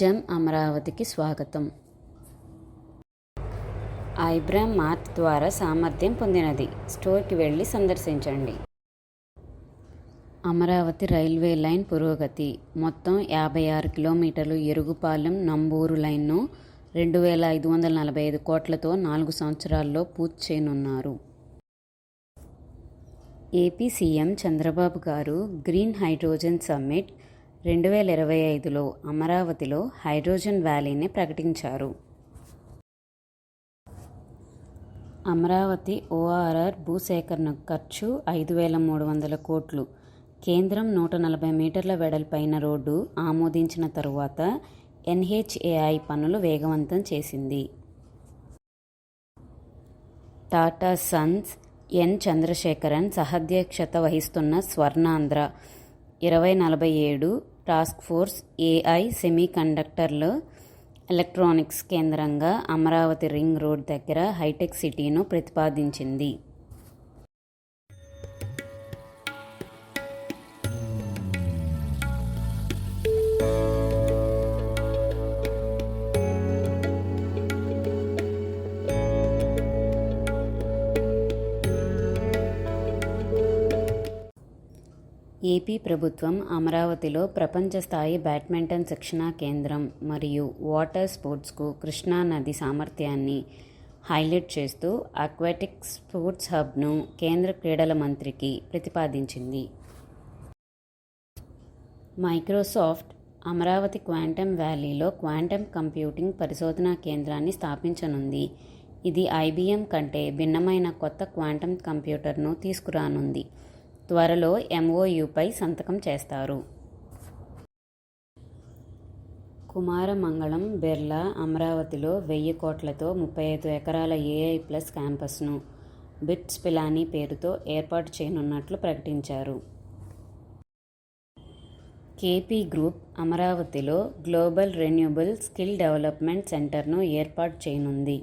జమ్ అమరావతికి స్వాగతం. ఐబ్రామ్ మార్ట్ ద్వారా సామర్థ్యం పొందినది. స్టోర్కి వెళ్ళి సందర్శించండి. అమరావతి రైల్వే లైన్ పురోగతి. మొత్తం యాభై ఆరు కిలోమీటర్లు ఎరుగుపాలెం నంబూరు లైన్ను రెండు వేల ఐదు వందల నలభై ఐదు కోట్లతో నాలుగు సంవత్సరాల్లో పూర్తి చేయనున్నారు. ఏపీ సీఎం చంద్రబాబు గారు గ్రీన్ హైడ్రోజన్ సమ్మిట్ రెండు వేల ఇరవై ఐదులో అమరావతిలో హైడ్రోజన్ వ్యాలీని ప్రకటించారు. అమరావతి ఓఆర్ఆర్ భూసేకరణ ఖర్చు ఐదు వేల మూడు వందల కోట్లు. కేంద్రం నూట నలభై మీటర్ల వెడల్పైన రోడ్డు ఆమోదించిన తరువాత ఎన్హెచ్ఏఐ పనులు వేగవంతం చేసింది. Tata Sons N. చంద్రశేఖరన్ సహాధ్యక్షత వహిస్తున్న స్వర్ణాంధ్ర ఇరవై నలభై ఏడు టాస్క్ ఫోర్స్ ఏఐ సెమీకండక్టర్లు ఎలక్ట్రానిక్స్ కేంద్రంగా అమరావతి రింగ్ రోడ్ దగ్గర హైటెక్ సిటీను ప్రతిపాదించింది. ఏపీ ప్రభుత్వం అమరావతిలో ప్రపంచ స్థాయి బ్యాడ్మింటన్ శిక్షణా కేంద్రం మరియు వాటర్ స్పోర్ట్స్కు కృష్ణా నది సామర్థ్యాన్ని హైలైట్ చేస్తూ అక్వాటిక్ స్పోర్ట్స్ హబ్ను కేంద్ర క్రీడల మంత్రికి ప్రతిపాదించింది. మైక్రోసాఫ్ట్ అమరావతి క్వాంటమ్ వ్యాలీలో క్వాంటమ్ కంప్యూటింగ్ పరిశోధనా కేంద్రాన్ని స్థాపించనుంది. ఇది ఐబీఎం కంటే భిన్నమైన కొత్త క్వాంటమ్ కంప్యూటర్ను తీసుకురానుంది. త్వరలో ఎంఓయుపై సంతకం చేస్తారు. కుమారమంగళం బిర్లా అమరావతిలో వెయ్యి కోట్లతో ముప్పై ఐదు ఎకరాల ఏఐ ప్లస్ క్యాంపస్ను బిట్స్ పిలానీ పేరుతో ఏర్పాటు చేయనున్నట్లు ప్రకటించారు. కేపీ గ్రూప్ అమరావతిలో గ్లోబల్ రెన్యూబుల్ స్కిల్ డెవలప్మెంట్ సెంటర్ను ఏర్పాటు చేయనుంది.